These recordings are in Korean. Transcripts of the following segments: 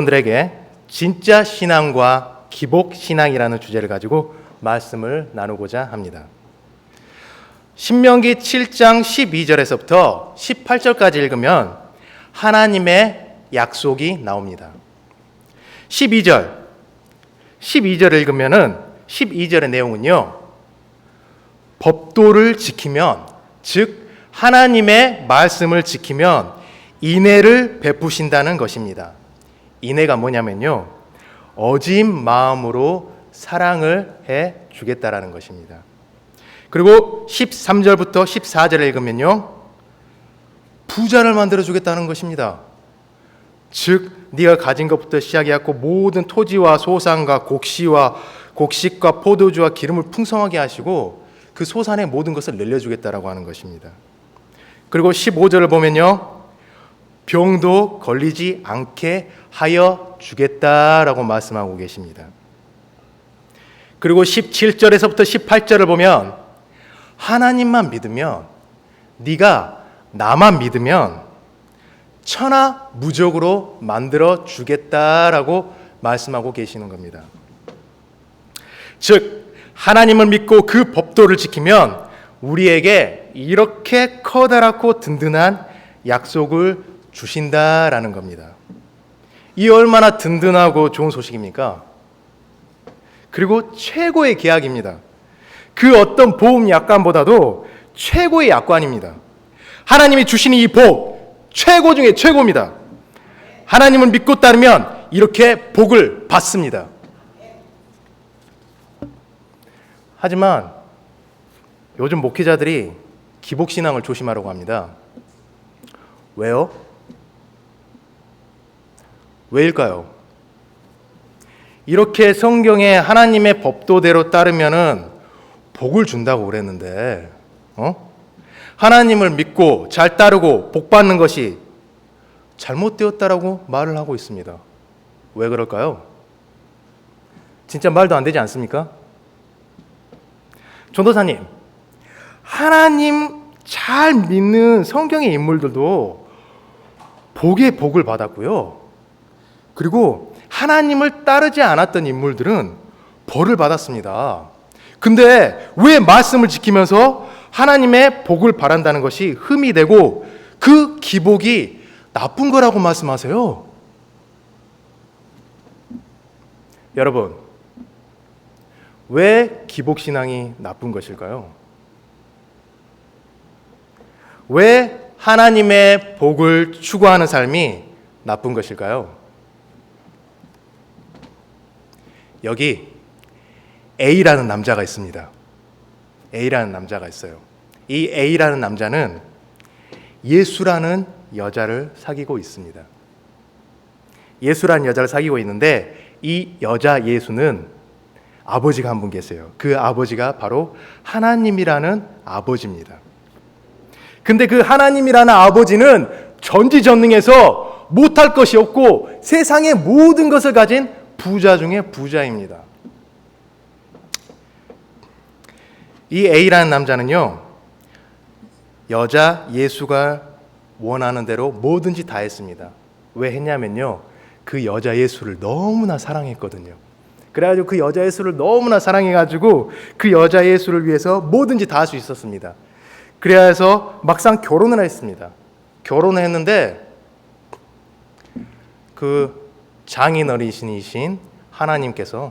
분들에게 진짜 신앙과 기복 신앙이라는 주제를 가지고 말씀을 나누고자 합니다. 신명기 7장 12절에서부터 18절까지 읽으면 하나님의 약속이 나옵니다. 12절 12절을 읽으면은 12절의 내용은요. 법도를 지키면 즉 하나님의 말씀을 지키면 인애를 베푸신다는 것입니다. 인애가 뭐냐면요. 어진 마음으로 사랑을 해 주겠다라는 것입니다. 그리고 13절부터 14절을 읽으면요. 부자를 만들어 주겠다는 것입니다. 즉 네가 가진 것부터 시작해 갖고 모든 토지와 소산과 곡시와 곡식과 포도주와 기름을 풍성하게 하시고 그 소산의 모든 것을 늘려주겠다라고 하는 것입니다. 그리고 15절을 보면요. 병도 걸리지 않게 하여 주겠다라고 말씀하고 계십니다. 그리고 17절에서부터 18절을 보면 하나님만 믿으면 네가 나만 믿으면 천하 무적으로 만들어 주겠다라고 말씀하고 계시는 겁니다. 즉 하나님을 믿고 그 법도를 지키면 우리에게 이렇게 커다랗고 든든한 약속을 주신다라는 겁니다. 이 얼마나 든든하고 좋은 소식입니까? 그리고 최고의 계약입니다. 그 어떤 보험 약관보다도 최고의 약관입니다. 하나님이 주시는 이 복, 최고 중에 최고입니다. 하나님을 믿고 따르면 이렇게 복을 받습니다. 하지만 요즘 목회자들이 기복신앙을 조심하라고 합니다. 왜요? 왜일까요? 이렇게 성경에 하나님의 법도대로 따르면은 복을 준다고 그랬는데, 어? 하나님을 믿고 잘 따르고 복 받는 것이 잘못되었다라고 말을 하고 있습니다. 왜 그럴까요? 진짜 말도 안 되지 않습니까? 전도사님, 하나님 잘 믿는 성경의 인물들도 복의 복을 받았고요. 그리고 하나님을 따르지 않았던 인물들은 벌을 받았습니다. 근데 왜 말씀을 지키면서 하나님의 복을 바란다는 것이 흠이 되고 그 기복이 나쁜 거라고 말씀하세요? 여러분, 왜 기복신앙이 나쁜 것일까요? 왜 하나님의 복을 추구하는 삶이 나쁜 것일까요? 여기 A라는 남자가 있습니다. A라는 남자가 있어요. 이 A라는 남자는 예수라는 여자를 사귀고 있습니다. 예수라는 여자를 사귀고 있는데 이 여자 예수는 아버지가 한 분 계세요. 그 아버지가 바로 하나님이라는 아버지입니다. 근데 그 하나님이라는 아버지는 전지전능해서 못할 것이 없고 세상의 모든 것을 가진 부자 중에 부자입니다. 이 A라는 남자는요, 여자 예수가 원하는 대로 뭐든지 다 했습니다. 왜 했냐면요, 그 여자 예수를 너무나 사랑했거든요. 그래가지고 그 여자 예수를 너무나 사랑해가지고 그 여자 예수를 위해서 뭐든지 다 할 수 있었습니다. 그래서 막상 결혼을 했습니다. 결혼을 했는데 그 장인어른이신 하나님께서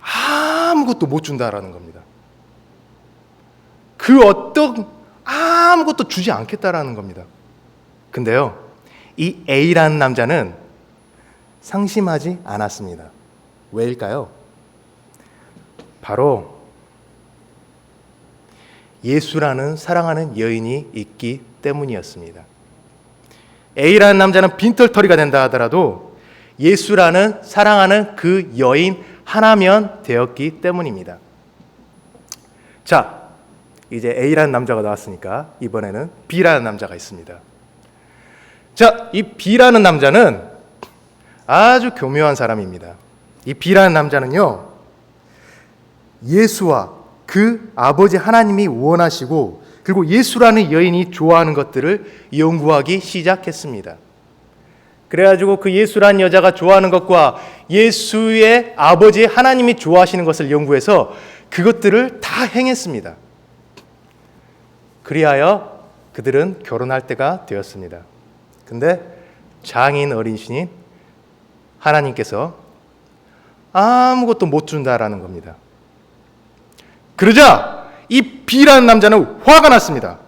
아무것도 못 준다라는 겁니다. 그 어떤 아무것도 주지 않겠다라는 겁니다. 근데요, 이 A라는 남자는 상심하지 않았습니다. 왜일까요? 바로 예수라는 사랑하는 여인이 있기 때문이었습니다. A라는 남자는 빈털터리가 된다 하더라도 예수라는 사랑하는 그 여인 하나면 되었기 때문입니다. 자, 이제 A라는 남자가 나왔으니까 이번에는 B라는 남자가 있습니다. 자, 이 B라는 남자는 아주 교묘한 사람입니다. 이 B라는 남자는요, 예수와 그 아버지 하나님이 원하시고, 그리고 예수라는 여인이 좋아하는 것들을 연구하기 시작했습니다. 그래가지고 그 예수란 여자가 좋아하는 것과 예수의 아버지 하나님이 좋아하시는 것을 연구해서 그것들을 다 행했습니다. 그리하여 그들은 결혼할 때가 되었습니다. 근데 장인 어린 신인 하나님께서 아무것도 못 준다라는 겁니다. 그러자 이 B라는 남자는 화가 났습니다.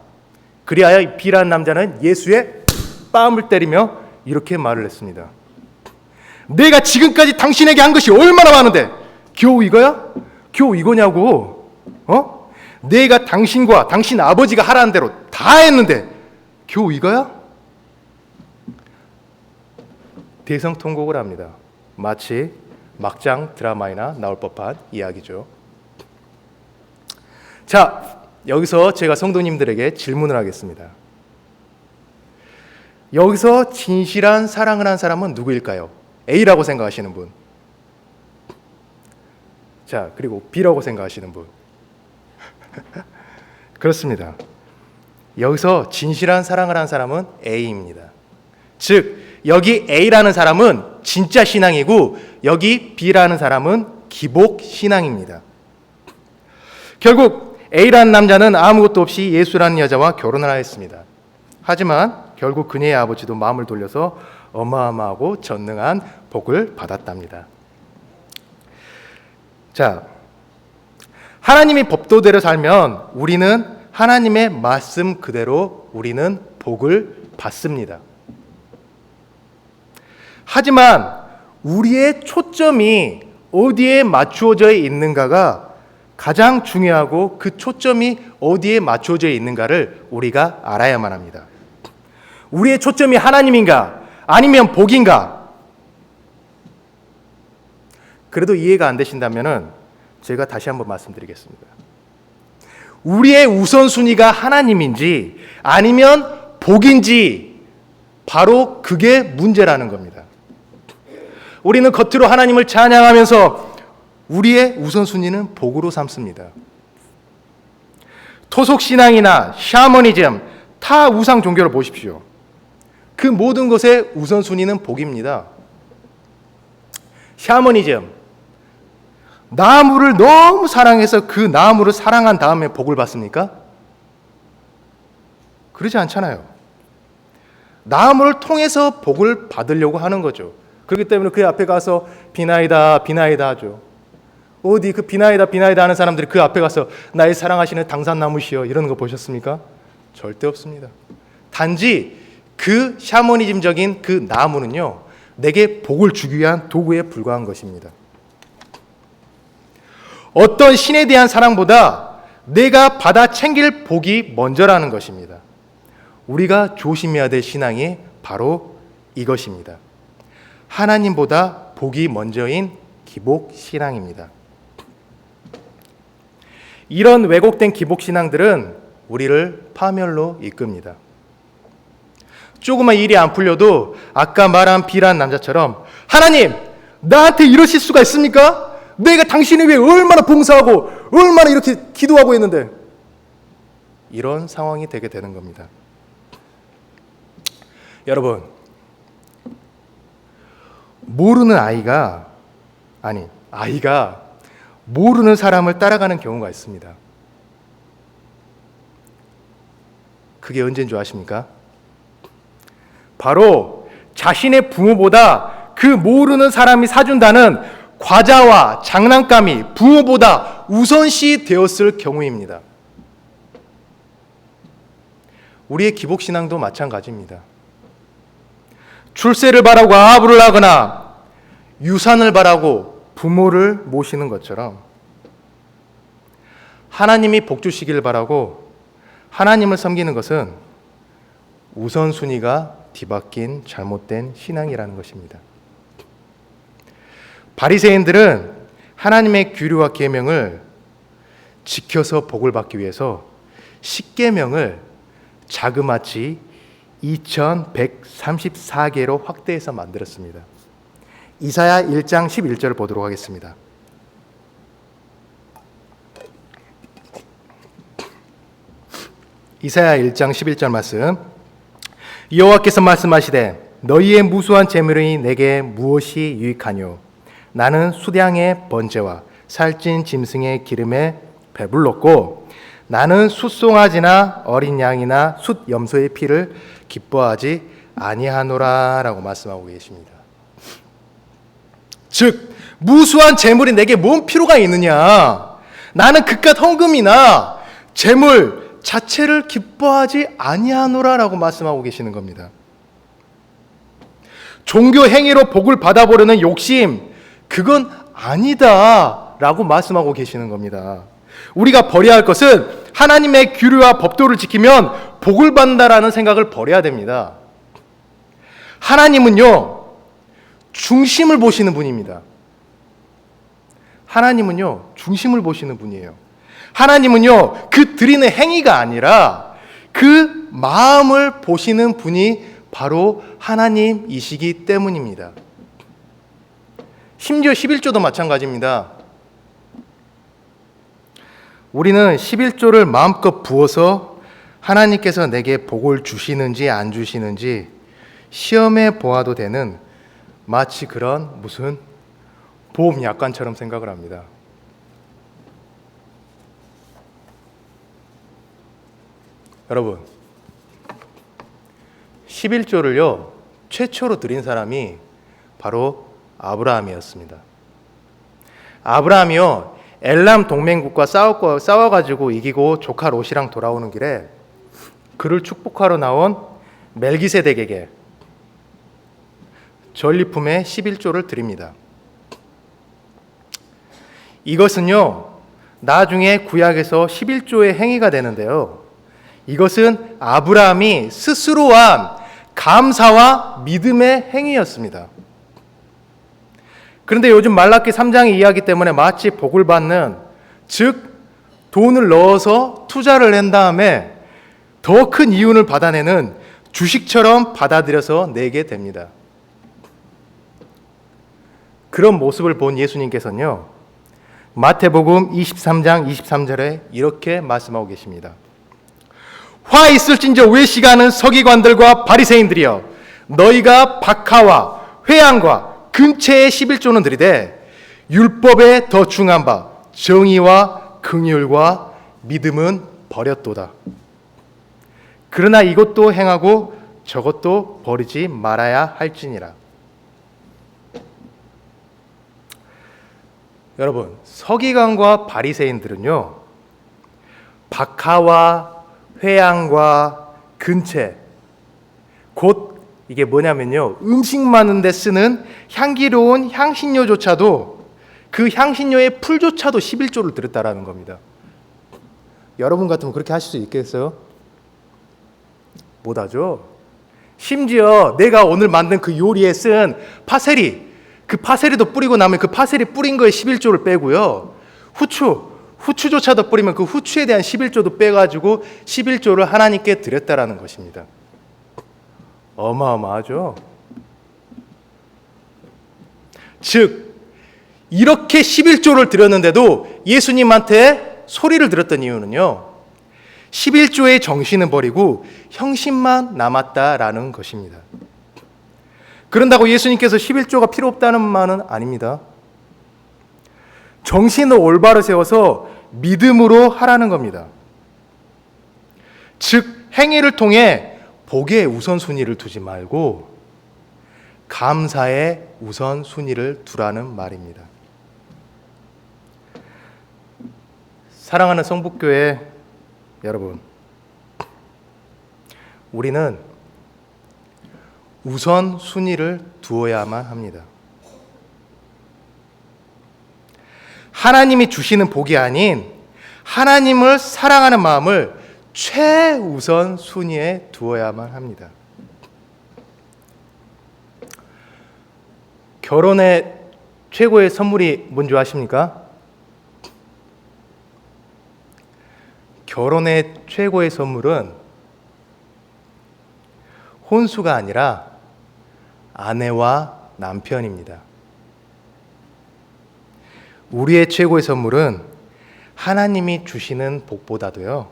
그리하여 이 B라는 남자는 예수의 뺨을 때리며 이렇게 말을 했습니다. 내가 지금까지 당신에게 한 것이 얼마나 많은데 겨우 이거야? 겨우 이거냐고? 어? 내가 당신과 당신 아버지가 하라는 대로 다 했는데 겨우 이거야? 대성통곡을 합니다. 마치 막장 드라마에나 나올 법한 이야기죠. 자, 여기서 제가 성도님들에게 질문을 하겠습니다. 여기서 진실한 사랑을 한 사람은 누구일까요? A라고 생각하시는 분. 자, 그리고 B라고 생각하시는 분. 그렇습니다. 여기서 진실한 사랑을 한 사람은 A입니다. 즉, 여기 A라는 사람은 진짜 신앙이고, 여기 B라는 사람은 기복 신앙입니다. 결국 A라는 남자는 아무것도 없이 예수라는 여자와 결혼을 하였습니다. 하지만 결국 그녀의 아버지도 마음을 돌려서 어마어마하고 전능한 복을 받았답니다. 자, 하나님이 법도대로 살면 우리는 하나님의 말씀 그대로 우리는 복을 받습니다. 하지만 우리의 초점이 어디에 맞추어져 있는가가 가장 중요하고 그 초점이 어디에 맞춰져 있는가를 우리가 알아야만 합니다. 우리의 초점이 하나님인가 아니면 복인가? 그래도 이해가 안 되신다면은 제가 다시 한번 말씀드리겠습니다. 우리의 우선순위가 하나님인지 아니면 복인지 바로 그게 문제라는 겁니다. 우리는 겉으로 하나님을 찬양하면서 우리의 우선순위는 복으로 삼습니다. 토속 신앙이나 샤머니즘, 타 우상 종교를 보십시오. 그 모든 것의 우선순위는 복입니다. 샤머니즘, 나무를 너무 사랑해서 그 나무를 사랑한 다음에 복을 받습니까? 그러지 않잖아요. 나무를 통해서 복을 받으려고 하는 거죠. 그렇기 때문에 그 앞에 가서 비나이다, 비나이다 하죠. 어디 그 비나이다, 비나이다 하는 사람들이 그 앞에 가서 나의 사랑하시는 당산나무시여 이러는 거 보셨습니까? 절대 없습니다. 단지 그 샤머니즘적인 그 나무는요, 내게 복을 주기 위한 도구에 불과한 것입니다. 어떤 신에 대한 사랑보다 내가 받아 챙길 복이 먼저라는 것입니다. 우리가 조심해야 될 신앙이 바로 이것입니다. 하나님보다 복이 먼저인 기복 신앙입니다. 이런 왜곡된 기복 신앙들은 우리를 파멸로 이끕니다. 조그만 일이 안 풀려도 아까 말한 비란 남자처럼 하나님 나한테 이러실 수가 있습니까? 내가 당신을 위해 얼마나 봉사하고 얼마나 이렇게 기도하고 있는데 이런 상황이 되게 되는 겁니다. 여러분 모르는 아이가 아니 아이가 모르는 사람을 따라가는 경우가 있습니다. 그게 언제인 줄 아십니까? 바로 자신의 부모보다 그 모르는 사람이 사준다는 과자와 장난감이 부모보다 우선시 되었을 경우입니다. 우리의 기복신앙도 마찬가지입니다. 출세를 바라고 아부를 하거나 유산을 바라고 부모를 모시는 것처럼 하나님이 복 주시기를 바라고 하나님을 섬기는 것은 우선순위가 뒤바뀐 잘못된 신앙이라는 것입니다. 바리새인들은 하나님의 규례와 계명을 지켜서 복을 받기 위해서 십계명을 자그마치 2134개로 확대해서 만들었습니다. 이사야 1장 11절을 보도록 하겠습니다. 이사야 1장 11절 말씀 여호와께서 말씀하시되 너희의 무수한 재물이 내게 무엇이 유익하뇨? 나는 수량의 번제와 살찐 짐승의 기름에 배불렀고 나는 숫송아지나 어린 양이나 숫 염소의 피를 기뻐하지 아니하노라라고 말씀하고 계십니다. 즉 무수한 재물이 내게 뭔 필요가 있느냐? 나는 그깟 헌금이나 재물 자체를 기뻐하지 아니하노라라고 말씀하고 계시는 겁니다. 종교 행위로 복을 받아보려는 욕심 그건 아니다라고 말씀하고 계시는 겁니다. 우리가 버려야 할 것은 하나님의 규례와 법도를 지키면 복을 받는다라는 생각을 버려야 됩니다. 하나님은요, 중심을 보시는 분입니다. 하나님은요, 중심을 보시는 분이에요. 하나님은요, 그 드리는 행위가 아니라 그 마음을 보시는 분이 바로 하나님이시기 때문입니다. 심지어 11조도 마찬가지입니다. 우리는 11조를 마음껏 부어서 하나님께서 내게 복을 주시는지 안 주시는지 시험해 보아도 되는 마치 그런 무슨 보험 약관처럼 생각을 합니다. 여러분, 11조를요, 최초로 드린 사람이 바로 아브라함이었습니다. 아브라함이요, 엘람 동맹국과 싸웠고, 싸워가지고 이기고 조카 롯이랑 돌아오는 길에 그를 축복하러 나온 멜기세덱에게 전리품의 11조를 드립니다. 이것은요, 나중에 구약에서 11조의 행위가 되는데요. 이것은 아브라함이 스스로 한 감사와 믿음의 행위였습니다. 그런데 요즘 말라기 3장의 이야기 때문에 마치 복을 받는 즉 돈을 넣어서 투자를 낸 다음에 더 큰 이윤을 받아내는 주식처럼 받아들여서 내게 됩니다. 그런 모습을 본 예수님께서는요. 마태복음 23장 23절에 이렇게 말씀하고 계십니다. 화 있을진저 외시가는 서기관들과 바리새인들이여 너희가 박하와 회양과 근체의 11조는 들이되 율법에 더 중한 바 정의와 긍휼과 믿음은 버렸도다. 그러나 이것도 행하고 저것도 버리지 말아야 할지니라. 여러분, 서기관과 바리새인들은요. 박하와 회양과 근체 곧 이게 뭐냐면요. 음식 많은데 쓰는 향기로운 향신료조차도 그 향신료의 풀조차도 11조를 들었다라는 겁니다. 여러분 같으면 그렇게 하실 수 있겠어요? 못 하죠. 심지어 내가 오늘 만든 그 요리에 쓴 파세리 그 파세리도 뿌리고 나면 그 파세리 뿌린 거에 11조를 빼고요. 후추, 후추조차도 뿌리면 그 후추에 대한 11조도 빼가지고 11조를 하나님께 드렸다라는 것입니다. 어마어마하죠? 즉, 이렇게 11조를 드렸는데도 예수님한테 소리를 들었던 이유는요. 11조의 정신은 버리고 형신만 남았다라는 것입니다. 그런다고 예수님께서 11조가 필요 없다는 말은 아닙니다. 정신을 올바로 세워서 믿음으로 하라는 겁니다. 즉, 행위를 통해 복의 우선순위를 두지 말고 감사의 우선순위를 두라는 말입니다. 사랑하는 성북교회 여러분, 우리는 우선 순위를 두어야만 합니다. 하나님이 주시는 복이 아닌 하나님을 사랑하는 마음을 최우선 순위에 두어야만 합니다. 결혼의 최고의 선물이 뭔지 아십니까? 결혼의 최고의 선물은 혼수가 아니라 아내와 남편입니다. 우리의 최고의 선물은 하나님이 주시는 복보다도요,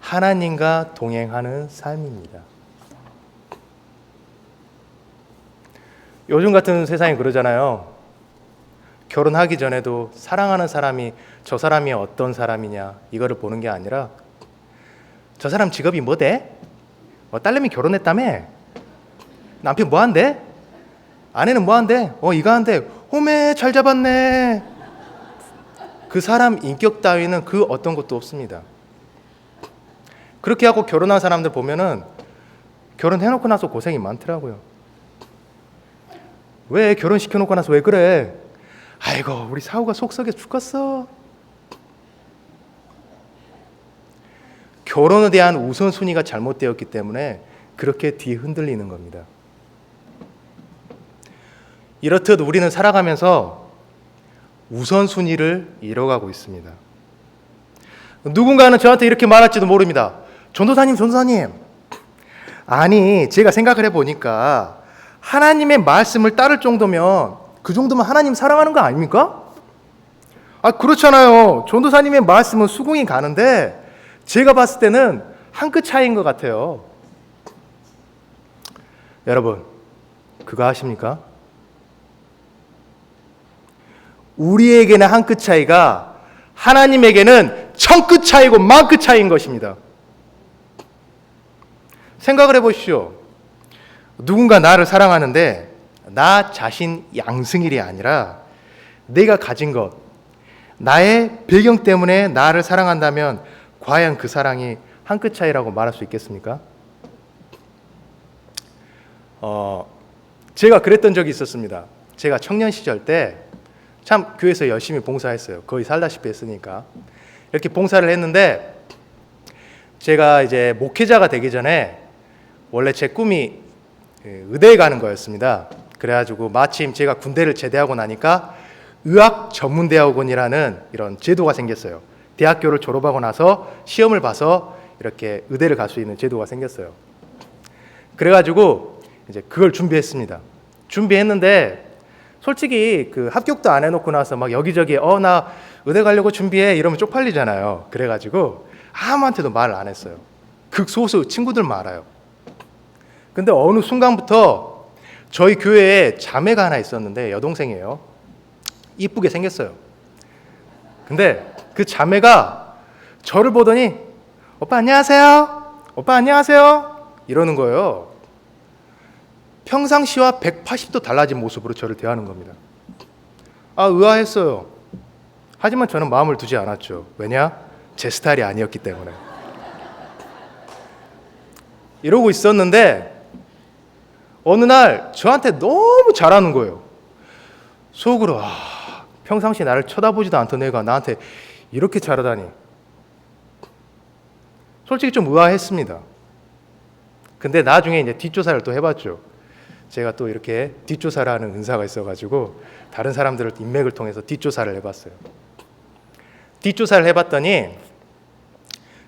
하나님과 동행하는 삶입니다. 요즘 같은 세상이 그러잖아요. 결혼하기 전에도 사랑하는 사람이 저 사람이 어떤 사람이냐 이거를 보는 게 아니라 저 사람 직업이 뭐대? 어, 딸내미 결혼했다며? 남편 뭐 한대? 아내는 뭐 한대? 어 이거 한대. 오메 잘 잡았네. 그 사람 인격 따위는 그 어떤 것도 없습니다. 그렇게 하고 결혼한 사람들 보면은 결혼해놓고 나서 고생이 많더라고요. 왜 결혼시켜놓고 나서 왜 그래? 아이고 우리 사우가 속썩여 죽겠어. 결혼에 대한 우선순위가 잘못되었기 때문에 그렇게 뒤 흔들리는 겁니다. 이렇듯 우리는 살아가면서 우선순위를 잃어가고 있습니다. 누군가는 저한테 이렇게 말할지도 모릅니다. 전도사님, 전도사님. 아니, 제가 생각을 해보니까 하나님의 말씀을 따를 정도면 그 정도면 하나님 사랑하는 거 아닙니까? 아, 그렇잖아요. 전도사님의 말씀은 수긍이 가는데 제가 봤을 때는 한 끗 차이인 것 같아요. 여러분, 그거 아십니까? 우리에게는 한 끗 차이가 하나님에게는 천 끗 차이고 만 끗 차이인 것입니다. 생각을 해보십시오. 누군가 나를 사랑하는데 나 자신 양승일이 아니라 내가 가진 것, 나의 배경 때문에 나를 사랑한다면 과연 그 사랑이 한 끗 차이라고 말할 수 있겠습니까? 어, 제가 그랬던 적이 있었습니다. 제가 청년 시절 때 참 교회에서 열심히 봉사했어요. 거의 살다시피 했으니까. 이렇게 봉사를 했는데 제가 이제 목회자가 되기 전에 원래 제 꿈이 그 의대에 가는 거였습니다. 그래가지고 마침 제가 군대를 제대하고 나니까 의학 전문대학원이라는 이런 제도가 생겼어요. 대학교를 졸업하고 나서 시험을 봐서 이렇게 의대를 갈 수 있는 제도가 생겼어요. 그래가지고 이제 그걸 준비했습니다. 준비했는데 솔직히 그 합격도 안 해놓고 나서 막 여기저기 어 나 의대 가려고 준비해 이러면 쪽팔리잖아요. 그래가지고 아무한테도 말을 안 했어요. 극소수 친구들만 알아요. 근데 어느 순간부터 저희 교회에 자매가 하나 있었는데 여동생이에요. 이쁘게 생겼어요. 근데 그 자매가 저를 보더니 오빠 안녕하세요. 오빠 안녕하세요. 이러는 거예요. 평상시와 180도 달라진 모습으로 저를 대하는 겁니다. 아, 의아했어요. 하지만 저는 마음을 두지 않았죠. 왜냐? 제 스타일이 아니었기 때문에. 이러고 있었는데 어느 날 저한테 너무 잘하는 거예요. 속으로 아, 평상시 나를 쳐다보지도 않던 애가 나한테 이렇게 잘하다니. 솔직히 좀 의아했습니다. 근데 나중에 이제 뒷조사를 또 해봤죠. 제가 또 이렇게 뒷조사를 하는 은사가 있어가지고 다른 사람들을 인맥을 통해서 뒷조사를 해봤어요. 뒷조사를 해봤더니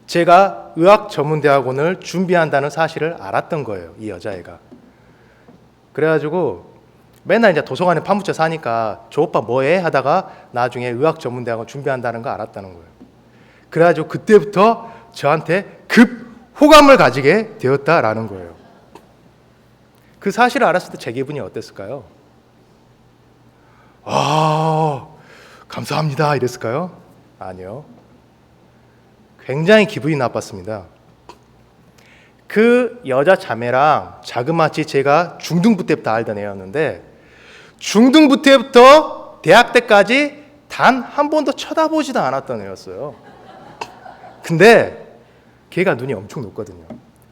제가 의학 전문대학원을 준비한다는 사실을 알았던 거예요. 이 여자애가. 그래가지고 맨날 이제 도서관에 파묻혀 사니까 저 오빠 뭐해 하다가 나중에 의학 전문대학원 준비한다는 거 알았다는 거예요. 그래가지고 그때부터 저한테 급 호감을 가지게 되었다라는 거예요. 그 사실을 알았을 때 제 기분이 어땠을까요? 아, 감사합니다. 이랬을까요? 아니요. 굉장히 기분이 나빴습니다. 그 여자 자매랑 자그마치 제가 중등부 때부터 알던 애였는데 중등부 때부터 대학 때까지 단 한 번도 쳐다보지도 않았던 애였어요. 근데 걔가 눈이 엄청 높거든요.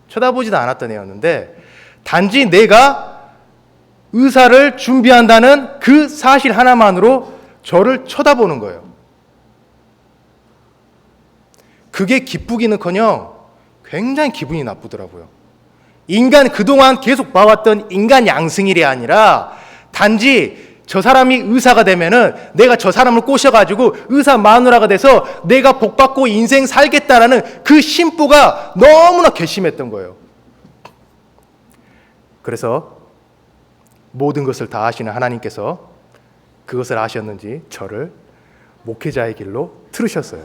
쳐다보지도 않았던 애였는데 단지 내가 의사를 준비한다는 그 사실 하나만으로 저를 쳐다보는 거예요. 그게 기쁘기는 커녕 굉장히 기분이 나쁘더라고요. 인간 그동안 계속 봐왔던 인간 양승일이 아니라 단지 저 사람이 의사가 되면은 내가 저 사람을 꼬셔가지고 의사 마누라가 돼서 내가 복받고 인생 살겠다라는 그 심보가 너무나 괘씸했던 거예요. 그래서 모든 것을 다 아시는 하나님께서 그것을 아셨는지 저를 목회자의 길로 틀으셨어요.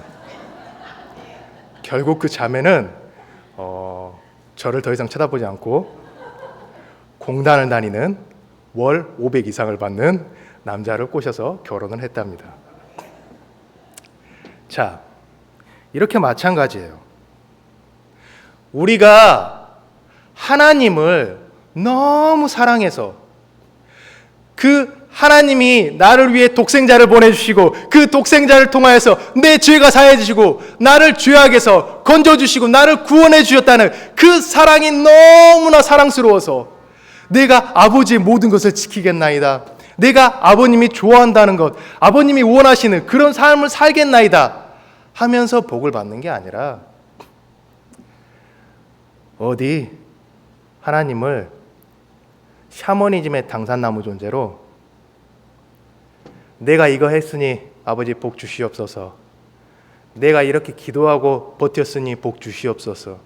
결국 그 자매는 어, 저를 더 이상 쳐다보지 않고 공단을 다니는 월 500 이상을 받는 남자를 꼬셔서 결혼을 했답니다. 자, 이렇게 마찬가지예요. 우리가 하나님을 너무 사랑해서 그 하나님이 나를 위해 독생자를 보내주시고 그 독생자를 통하여서 내 죄가 사해지시고 나를 죄악에서 건져주시고 나를 구원해 주셨다는 그 사랑이 너무나 사랑스러워서 내가 아버지의 모든 것을 지키겠나이다. 내가 아버님이 좋아한다는 것, 아버님이 원하시는 그런 삶을 살겠나이다 하면서 복을 받는 게 아니라 어디 하나님을 샤머니즘의 당산나무 존재로 내가 이거 했으니 아버지 복 주시옵소서. 내가 이렇게 기도하고 버텼으니 복 주시옵소서.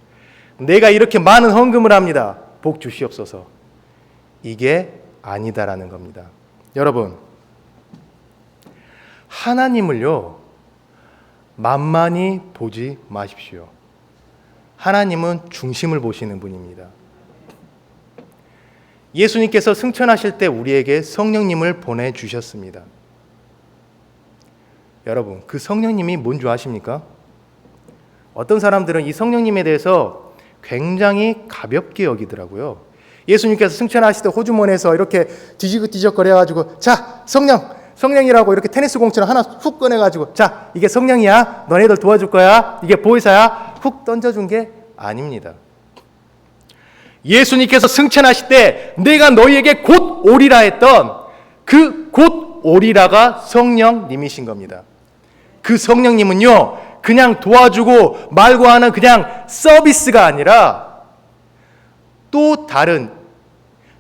내가 이렇게 많은 헌금을 합니다. 복 주시옵소서. 이게 아니다라는 겁니다. 여러분, 하나님을요, 만만히 보지 마십시오. 하나님은 중심을 보시는 분입니다. 예수님께서 승천하실 때 우리에게 성령님을 보내주셨습니다. 여러분, 그 성령님이 뭔 줄 아십니까? 어떤 사람들은 이 성령님에 대해서 굉장히 가볍게 여기더라고요. 예수님께서 승천하실 때 호주머니에서 이렇게 뒤지긋뒤적 거려가지고 자 성령 성령이라고 이렇게 테니스 공처럼 하나 훅 꺼내가지고 자 이게 성령이야 너네들 도와줄 거야 이게 보이사야 훅 던져준 게 아닙니다. 예수님께서 승천하실 때 내가 너희에게 곧 오리라 했던 그 곧 오리라가 성령님이신 겁니다. 그 성령님은요, 그냥 도와주고 말고 하는 그냥 서비스가 아니라 또 다른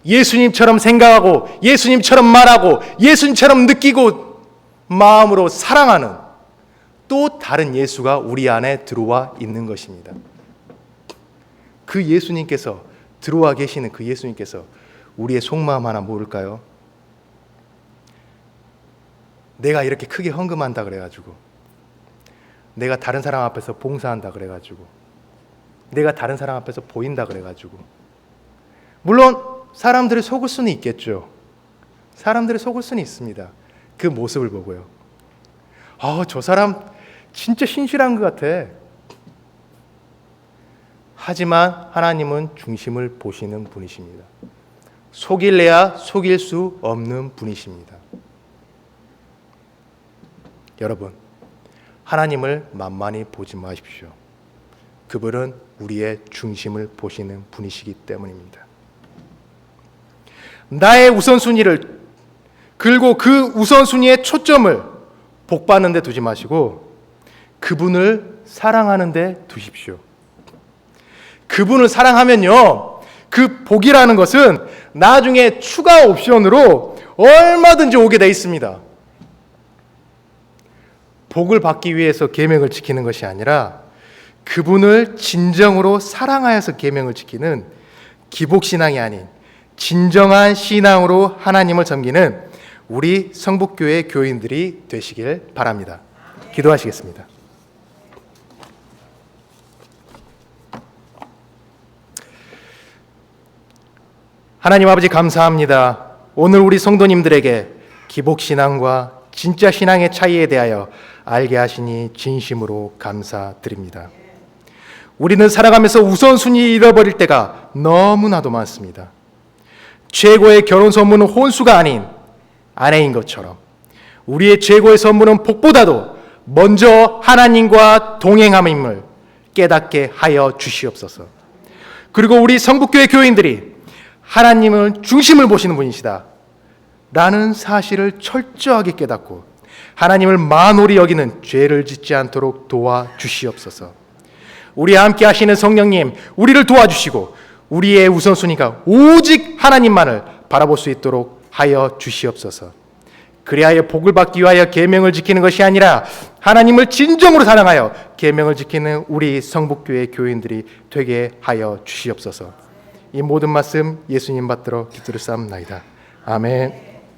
예수님처럼 생각하고 예수님처럼 말하고 예수님처럼 느끼고 마음으로 사랑하는 또 다른 예수가 우리 안에 들어와 있는 것입니다. 그 예수님께서 들어와 계시는 그 예수님께서 우리의 속마음 하나 모를까요? 내가 이렇게 크게 헌금한다 그래가지고 내가 다른 사람 앞에서 봉사한다 그래가지고 내가 다른 사람 앞에서 보인다 그래가지고 물론 사람들이 속을 수는 있겠죠. 사람들이 속을 수는 있습니다. 그 모습을 보고요. 아, 저 사람 진짜 신실한 것 같아. 하지만 하나님은 중심을 보시는 분이십니다. 속일래야 속일 수 없는 분이십니다. 여러분, 하나님을 만만히 보지 마십시오. 그분은 우리의 중심을 보시는 분이시기 때문입니다. 나의 우선순위를 그리고 그 우선순위의 초점을 복 받는 데 두지 마시고 그분을 사랑하는 데 두십시오. 그분을 사랑하면요. 그 복이라는 것은 나중에 추가 옵션으로 얼마든지 오게 돼 있습니다. 복을 받기 위해서 계명을 지키는 것이 아니라 그분을 진정으로 사랑하여서 계명을 지키는 기복 신앙이 아닌 진정한 신앙으로 하나님을 섬기는 우리 성북교회 교인들이 되시길 바랍니다. 기도하시겠습니다. 하나님 아버지 감사합니다. 오늘 우리 성도님들에게 기복 신앙과 진짜 신앙의 차이에 대하여 알게 하시니 진심으로 감사드립니다. 우리는 살아가면서 우선순위 잃어버릴 때가 너무나도 많습니다. 최고의 결혼 선물은 혼수가 아닌 아내인 것처럼 우리의 최고의 선물은 복보다도 먼저 하나님과 동행함임을 깨닫게 하여 주시옵소서. 그리고 우리 성북교회 교인들이 하나님을 중심을 보시는 분이시다. 라는 사실을 철저하게 깨닫고 하나님을 만홀히 여기는 죄를 짓지 않도록 도와 주시옵소서. 우리와 함께 하시는 성령님, 우리를 도와주시고 우리의 우선순위가 오직 하나님만을 바라볼 수 있도록 하여 주시옵소서. 그리하여 복을 받기 위하여 계명을 지키는 것이 아니라 하나님을 진정으로 사랑하여 계명을 지키는 우리 성북교회 교인들이 되게 하여 주시옵소서. 이 모든 말씀 예수님 받들어 기도를 쌓옵나이다. 아멘.